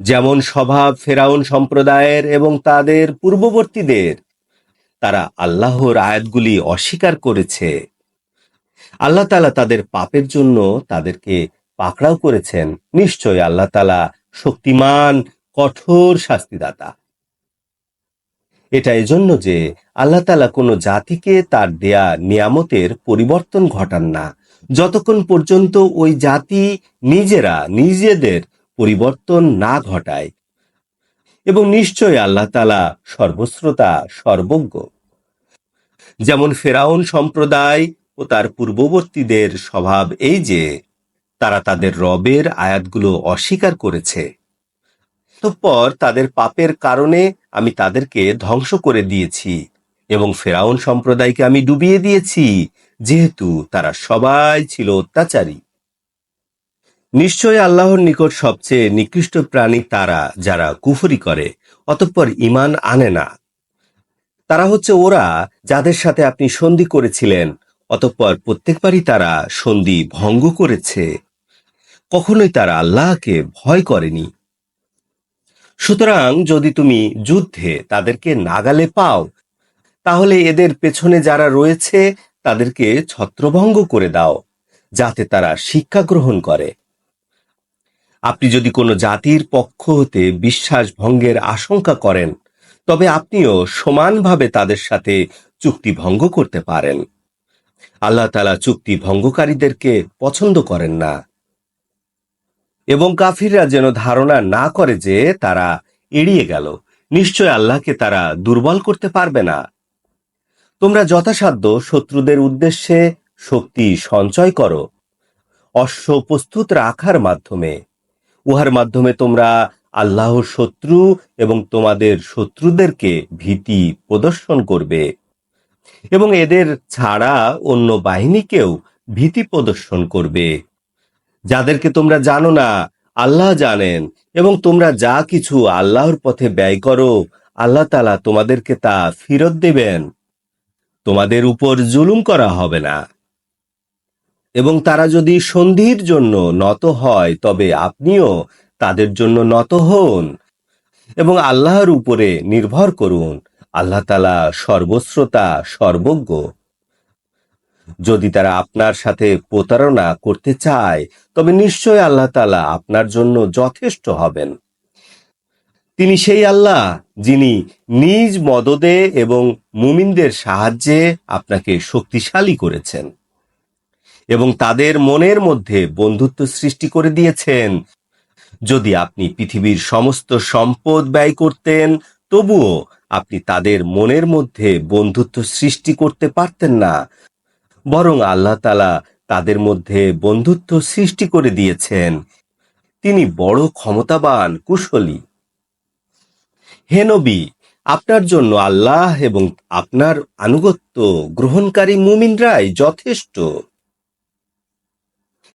যেমন স্বভাব ফেরাউন সম্প্রদায়ের এবং তাদের পূর্ববর্তীদের, তারা আল্লাহর আয়াতগুলি অস্বীকার করেছে। আল্লাহ তালা তাদের পাপের জন্য তাদেরকে পাকড়াও করেছেন। নিশ্চয় আল্লাহ তালা শক্তিমান, কঠোর শাস্তিদাতা। এটা এজন্য যে আল্লাহ তালা কোনো জাতিকে তার দেয়া নিয়ামতের পরিবর্তন ঘটান না। যতক্ষণ পর্যন্ত ওই জাতি নিজেরা, নিজেদের পরিবর্তন না ঘটায়। এবং নিশ্চয় আল্লাহ তালা সর্বশ্রোতা, সর্বজ্ঞ। যেমন ফেরাউন সম্প্রদায় ও তার পূর্ববর্তীদের স্বভাব এই যে, তারা তাদের রবের আয়াতগুলো অস্বীকার করেছে। অতঃপর তাদের পাপের কারণে আমি তাদেরকে ধ্বংস করে দিয়েছি এবং ফেরাউন সম্প্রদায়কে আমি ডুবিয়ে দিয়েছি, যেহেতু তারা সবাই ছিল অত্যাচারী। নিশ্চয় আল্লাহর নিকট সবচেয়ে নিকৃষ্ট প্রাণী তারা যারা কুফরি করে, অতঃপর ইমান আনে না। তারা হচ্ছে ওরা যাদের সাথে আপনি সন্ধি করেছিলেন, অতঃপর প্রত্যেকবারই তারা সন্ধি ভঙ্গ করেছে। কখনোই তারা আল্লাহকে ভয় করেনি। সুতরাং যদি তুমি যুদ্ধে তাদেরকে নাগালে পাও, তাহলে এদের পেছনে যারা রয়েছে তাদেরকে ছত্রভঙ্গ করে দাও, যাতে তারা শিক্ষা গ্রহণ করে। আপনি যদি কোনো জাতির পক্ষ হতে বিশ্বাস ভঙ্গের আশঙ্কা করেন, তবে আপনিও সমানভাবে তাদের সাথে চুক্তি ভঙ্গ করতে পারেন। আল্লাহ তালা চুক্তি ভঙ্গকারীদেরকে পছন্দ করেন না। এবং কাফিররা যেন ধারণা না করে যে তারা এড়িয়ে গেল, নিশ্চয় আল্লাহকে তারা দুর্বল করতে পারবে না। তোমরা যথাসাধ্য শত্রুদের উদ্দেশ্যে শক্তি সঞ্চয় করো, অশ্ব প্রস্তুত রাখার মাধ্যমে। উহার মাধ্যমে তোমরা আল্লাহর শত্রু এবং তোমাদের শত্রুদেরকে ভীতি প্রদর্শন করবে। এবং এদের ছাড়া অন্য বাহিনীকেও ভীতি প্রদর্শন করবে। যাদেরকে তোমরা জানো না, আল্লাহ জানেন, এবং তোমরা যা কিছু আল্লাহর পথে ব্যয় করো, আল্লাহ তালা তোমাদেরকে তা ফেরত দেবেন। তোমাদের উপর জুলুম করা হবে না। এবং তারা যদি সন্ধির জন্য নত হয়, তবে আপনিও তাদের জন্য নত হন এবং আল্লাহর উপরে নির্ভর করুন। আল্লাহ তালা সর্বশ্রোতা, সর্বজ্ঞ। যদি তারা আপনার সাথে প্রতারণা করতে চায়, তবে নিশ্চয় আল্লাহ তালা আপনার জন্য যথেষ্ট হবেন। তিনি সেই আল্লাহ যিনি নিজ মদদে এবং মুমিনদের সাহায্যে আপনাকে শক্তিশালী করেছেন। এবং তাদের মনের মধ্যে বন্ধুত্ব সৃষ্টি করে দিয়েছেন। যদি আপনি পৃথিবীর সমস্ত সম্পদ ব্যয় করতেন, তবুও আপনি তাদের মনের মধ্যে বন্ধুত্ব সৃষ্টি করতে পারতেন না। বরং আল্লাহ তালা তাদের মধ্যে বন্ধুত্ব সৃষ্টি করে দিয়েছেন। তিনি বড় ক্ষমতাবান, কুশলী। হে নবী, আপনার জন্য আল্লাহ এবং আপনার আনুগত্য গ্রহণকারী মুমিনরাই যথেষ্ট।